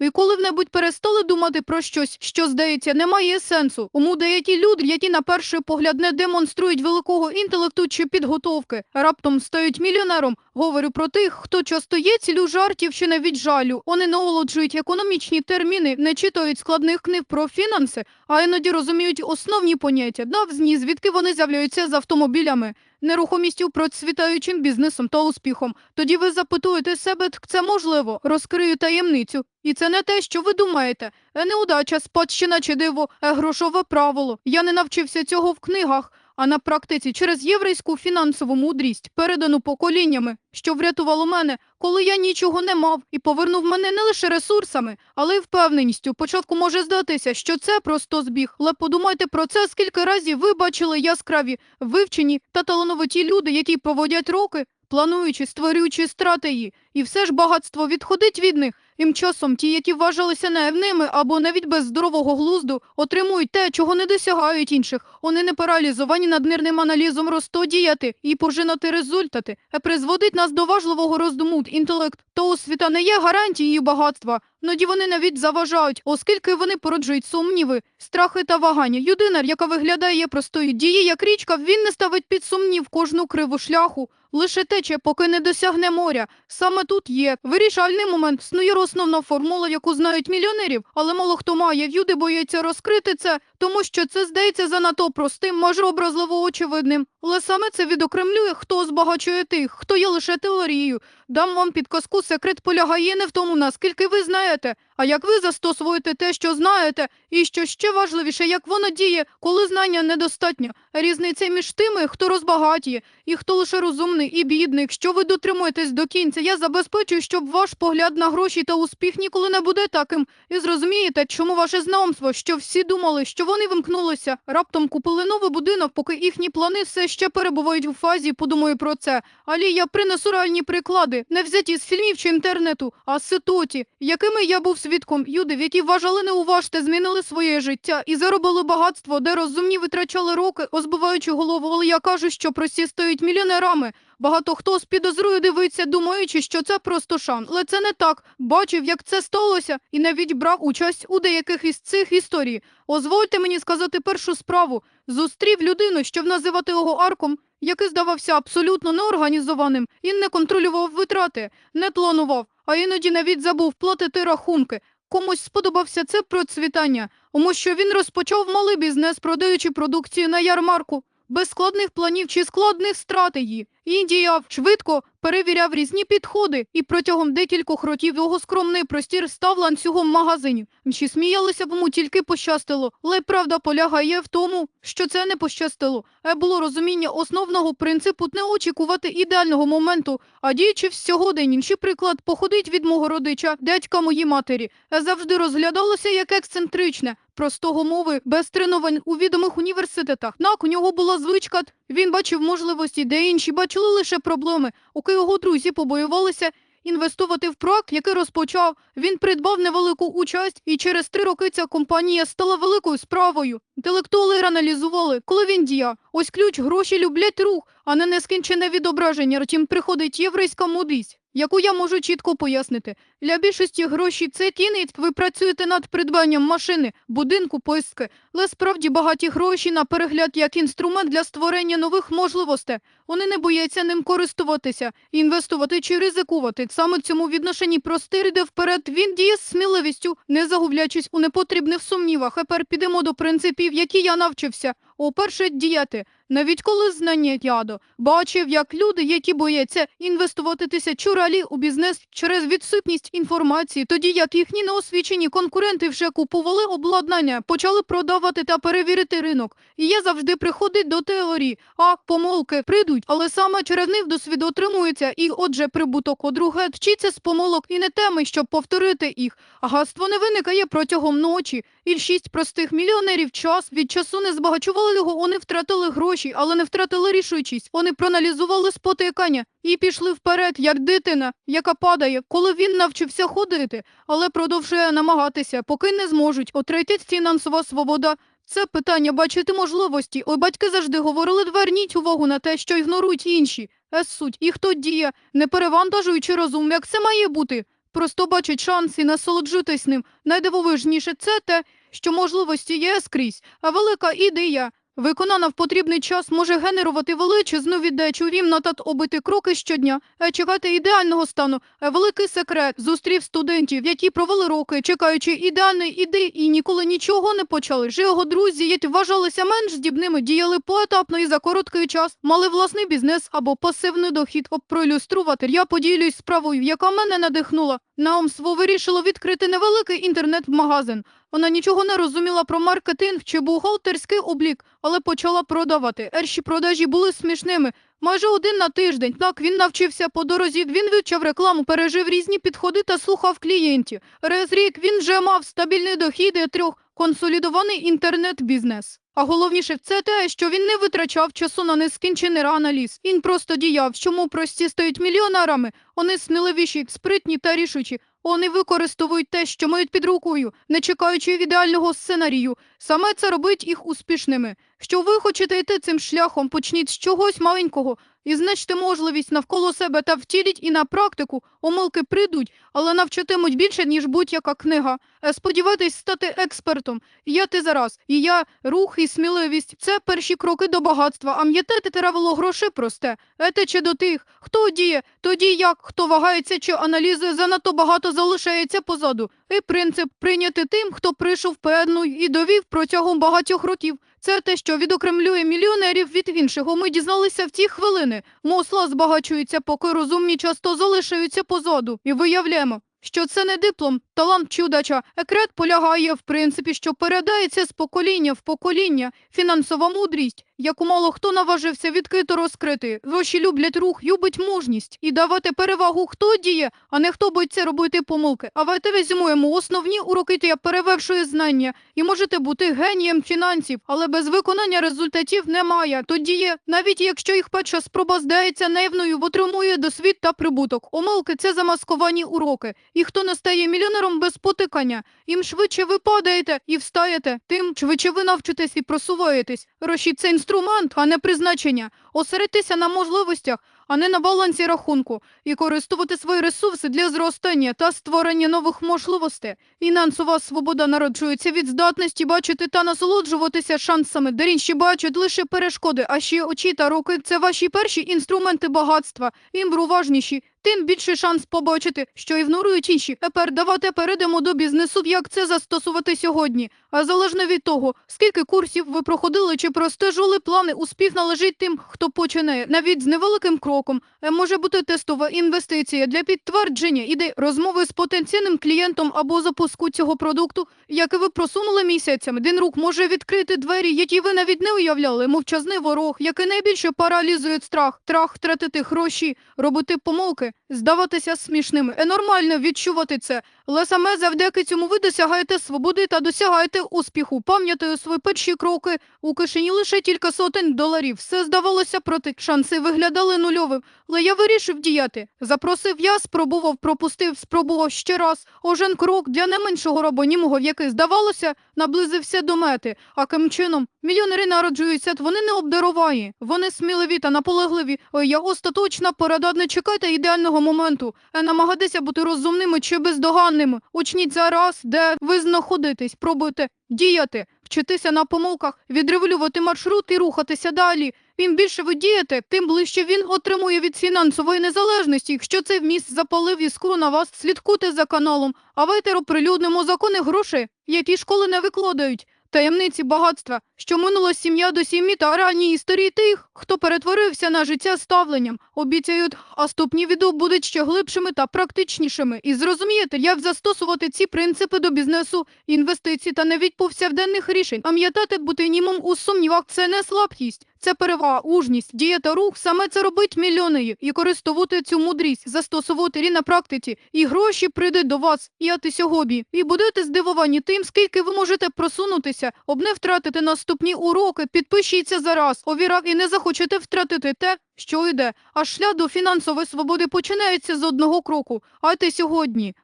І коли-небудь перестали думати про щось, що, здається, не має сенсу. Уму деякі люди, які на перший погляд не демонструють великого інтелекту чи підготовки, раптом стають мільйонером. Говорю про тих, хто часто є цілю жартів чи навіть жалю. Вони наолоджують економічні терміни, не читають складних книг про фінанси, а іноді розуміють основні поняття, навзні, звідки вони з'являються з автомобілями. Нерухомістю процвітаючим бізнесом та успіхом. Тоді ви запитуєте себе, це можливо, розкрию таємницю. І це не те, що ви думаєте. Е, Неудача, спадщина чи диво, е, грошове правило. Я не навчився цього в книгах, а на практиці через єврейську фінансову мудрість, передану поколіннями, що врятувало мене, коли я нічого не мав, і повернув мене не лише ресурсами, але й впевненістю. Початку може здатися, що це просто збіг. Але подумайте про це, скільки разів ви бачили яскраві, вивчені та талановиті люди, які проводять роки, плануючи, створюючи стратегії, і все ж багатство відходить від них. Тим часом ті, які вважалися наявними або навіть без здорового глузду, отримують те, чого не досягають інших. Вони не паралізовані надмірним аналізом розтодіяти і пожинати результати. Е, Призводить нас до важливого роздуму. Інтелект та освіта не є гарантією багатства. Ноді вони навіть заважають, оскільки вони породжують сумніви, страхи та вагання. Людина, яка виглядає простою діє, як річка, він не ставить під сумнів кожну криву шляху. Лише тече, поки не досягне моря. Саме тут є вирішальний момент. Снує основна формула, яку знають мільйонерів, але мало хто має. Люди бояться розкрити це, тому що це здається занадто простим, може образливо очевидним. Але саме це відокремлює, хто збагачує тих, хто є лише теорією. Дам вам підказку, секрет полягає не в тому, наскільки ви знаєте, а як ви застосуєте те, що знаєте, і що ще важливіше, як воно діє, коли знання недостатньо. Різниця між тими, хто розбагатіє, і хто лише розумний і бідний. Якщо ви дотримуєтесь до кінця, я забезпечую, щоб ваш погляд на гроші та успіх ніколи не буде таким. І зрозумієте, чому ваше знайомство, що всі думали, що вони вимкнулися, раптом купили новий будинок, поки їхні плани все ще перебувають у фазі. Подумаю про це. Але я принесу реальні приклади, не взяті з фільмів чи інтернету, а з ситуації, якими я був свідком. Люди, які вважали неуважте, змінили своє життя і заробили багатство, де розумні витрачали роки, озбиваючи голову. Але я кажу, що прості стають мільйонерами. Багато хто з підозрою дивиться, думаючи, що це просто шан. Але це не так. Бачив, як це сталося, і навіть брав участь у деяких із цих історій. Озвольте мені сказати першу справу. Зустрів людину, щоб називати його арком, який здавався абсолютно неорганізованим і не контролював витрати, не планував, а іноді навіть забув платити рахунки. Комусь сподобався це процвітання, тому що він розпочав малий бізнес, продаючи продукцію на ярмарку, без складних планів чи складних стратегій. І діяв швидко, перевіряв різні підходи, і протягом декількох років його скромний простір став ланцюгом магазинів. Чи сміялися б йому тільки пощастило, але правда полягає в тому, що це не пощастило. А було розуміння основного принципу не очікувати ідеального моменту, а діючи в сьогодень. Інший приклад походить від мого родича, дядька моїй матері. Е, Завжди розглядалося як ексцентричне. Простого мови без тренувань у відомих університетах. Так, у нього була звичка. Він бачив можливості, де інші бачили лише проблеми. Оки його друзі побоювалися інвестувати в проект, який розпочав. Він придбав невелику участь, і через три роки ця компанія стала великою справою. Інтелектуали аналізували, коли він діяв. Ось ключ гроші люблять рух, а не нескінчене відображення. Втім, приходить єврейська мудрість, яку я можу чітко пояснити. Для більшості гроші це кінець. Ви працюєте над придбанням машини, будинку, поїздки. Але справді багаті гроші на перегляд як інструмент для створення нових можливостей. Вони не бояться ним користуватися, інвестувати чи ризикувати. Саме цьому відношенні простир іде вперед. Він діє з сміливістю, не загублячись у непотрібних сумнівах. Тепер підемо до принципів, які я навчився. О, перше діяти. Навіть коли знання ядо бачив, як люди, які бояться інвестувати тисячу ралі у бізнес через відсутність інформації, тоді як їхні неосвічені конкуренти вже купували обладнання, почали продавати та перевірити ринок. І я завжди приходить до теорії, а помилки прийдуть, але саме через них досвід отримується, і отже, прибуток по-друге, вчиться з помилок і не теми, щоб повторити їх. Агатство не виникає протягом ночі. І шість простих мільйонерів час від часу не збагачували його, вони втратили гроші, але не втратили рішучість. Вони проаналізували спотикання і пішли вперед, як дитина, яка падає, коли він навчився ходити, але продовжує намагатися, поки не зможуть. О, третє фінансова свобода. Це питання бачити можливості. Ой, батьки завжди говорили, зверніть увагу на те, що ігнорують інші. Ес суть, і хто діє, не перевантажуючи розум, як це має бути. просто бачать шанс і насолоджуйтесь ним. Найдивовижніше це те, що можливості є скрізь, а велика ідея, виконана в потрібний час, може генерувати величезну віддачу рівно та обити кроки щодня, чекати ідеального стану. Великий секрет зустрів студентів, які провели роки, чекаючи ідеальної ідеї і ніколи нічого не почали. Ж його друзі, які вважалися менш здібними, діяли поетапно і за короткий час, мали власний бізнес або пасивний дохід. Об проілюструвати я поділюсь справою, яка мене надихнула. Наумство вирішило відкрити невеликий інтернет-магазин. Вона нічого не розуміла про маркетинг чи бухгалтерський облік, але почала продавати. Перші продажі були смішними. Майже один на тиждень. Так він навчився по дорозі. Він вивчав рекламу, пережив різні підходи та слухав клієнтів. Раз рік він вже мав стабільний дохід і трьох консолідований інтернет-бізнес. А головніше це те, що він не витрачав часу на нескінчений аналіз. Він просто діяв, чому прості стають мільйонерами. Вони сміливіші, спритні та рішучі. Вони використовують те, що мають під рукою, не чекаючи ідеального сценарію. Саме це робить їх успішними. Що ви хочете йти цим шляхом, почніть з чогось маленького і значте можливість навколо себе та втіліть і на практику. Омилки прийдуть, але навчатимуть більше, ніж будь-яка книга. Е, Сподівайтесь стати експертом. Я ти зараз, і я рух і сміливість. Це перші кроки до багатства. А м'ятете травило грошей просте. Ете чи до тих, хто діє, тоді як, хто вагається чи аналізи занадто багато залишається позаду. І принцип прийняти тим, хто прийшов певну і довів протягом багатьох років. Це те, що відокремлює мільйонерів від іншого. Ми дізналися в ті хвилини. Мосла збагачуються, поки розумні часто залишаються позаду. І виявляємо, що це не диплом, талант чи удача. Екрет полягає в принципі, що передається з покоління в покоління. Фінансова мудрість, яку мало хто наважився відкрито розкрити. Гроші люблять рух, любить мужність. І давати перевагу хто діє, а не хто боїться робити помилки. А давайте візьмемо основні уроки та перевершує знання. І можете бути генієм фінансів, але без виконання результатів немає. Тоді є, навіть якщо їх перша спроба здається наївною, отримує досвід та прибуток. Омилки це замасковані уроки. І хто не стає мільйонером без потикання, їм швидше ви падаєте і встаєте, тим швидше ви навчитесь і просуваєтесь. Гроші – це інструмент, а не призначення. Осередьтеся на можливостях, а не на балансі рахунку, і користувати свої ресурси для зростання та створення нових можливостей. Фінансова свобода народжується від здатності бачити та насолоджуватися шансами, де інші бачать лише перешкоди, а ще очі та руки – це ваші перші інструменти багатства. Їм уважніші, тим більше шанс побачити, що ігнорують інші. Тепер давайте перейдемо до бізнесу, як це застосувати сьогодні. А залежно від того, скільки курсів ви проходили чи простежили плани, успіх належить тим, хто починає, навіть з невеликим кроком. Е, Може бути тестова інвестиція для підтвердження ідей розмови з потенційним клієнтом або запуску цього продукту, який ви просунули місяцями. Один рук може відкрити двері, які ви навіть не уявляли. Мовчазний ворог, який найбільше паралізує страх, страх втратити гроші, робити помилки, здаватися смішними. Е, нормально відчувати це, але саме завдяки цьому ви досягаєте свободи та досягаєте успіху. Пам'ятаю свої перші кроки у кишені лише кілька сотень доларів. Все здавалося проти шанси виглядали нульовим. Але я вирішив діяти. Запросив я, спробував, пропустив, спробував ще раз. Ожен крок для не меншого робонімого, який, здавалося, наблизився до мети. А ким чином? Мільйонери народжуються, вони не обдаровані. Вони сміливі та наполегливі. Ой, я остаточна порада, не чекайте ідеального моменту. А намагайтеся бути розумними чи бездоганними. Учніть зараз, де ви знаходитесь, пробуйте діяти, вчитися на помилках, відрегулювати маршрут і рухатися далі. Чим більше ви дієте, тим ближче він отримує від фінансової незалежності. Якщо цей вміст запалив іскру на вас, слідкуйте за каналом. А ветер оприлюднимо закони грошей, які школи не викладають. Таємниці багатства, що минула сім'я до сім'ї та ранні історії тих, хто перетворився на життя ставленням, обіцяють, а ступні віду будуть ще глибшими та практичнішими. І зрозумієте, як застосувати ці принципи до бізнесу, інвестицій та навіть повсякденних рішень. Пам'ятати бути німом у сумнівах – це не слабкість. Це перевага, ужність, дія та рух. Саме це робить мільйони. І користувати цю мудрість, застосовувати її на практиці. І гроші прийдуть до вас, і ати сьогодні. І будете здивовані тим, скільки ви можете просунутися, об не втратити наступні уроки. Підпишіться зараз, овірах і не захочете втратити те, що йде. А шлях до фінансової свободи починається з одного кроку. А ти сьогодні.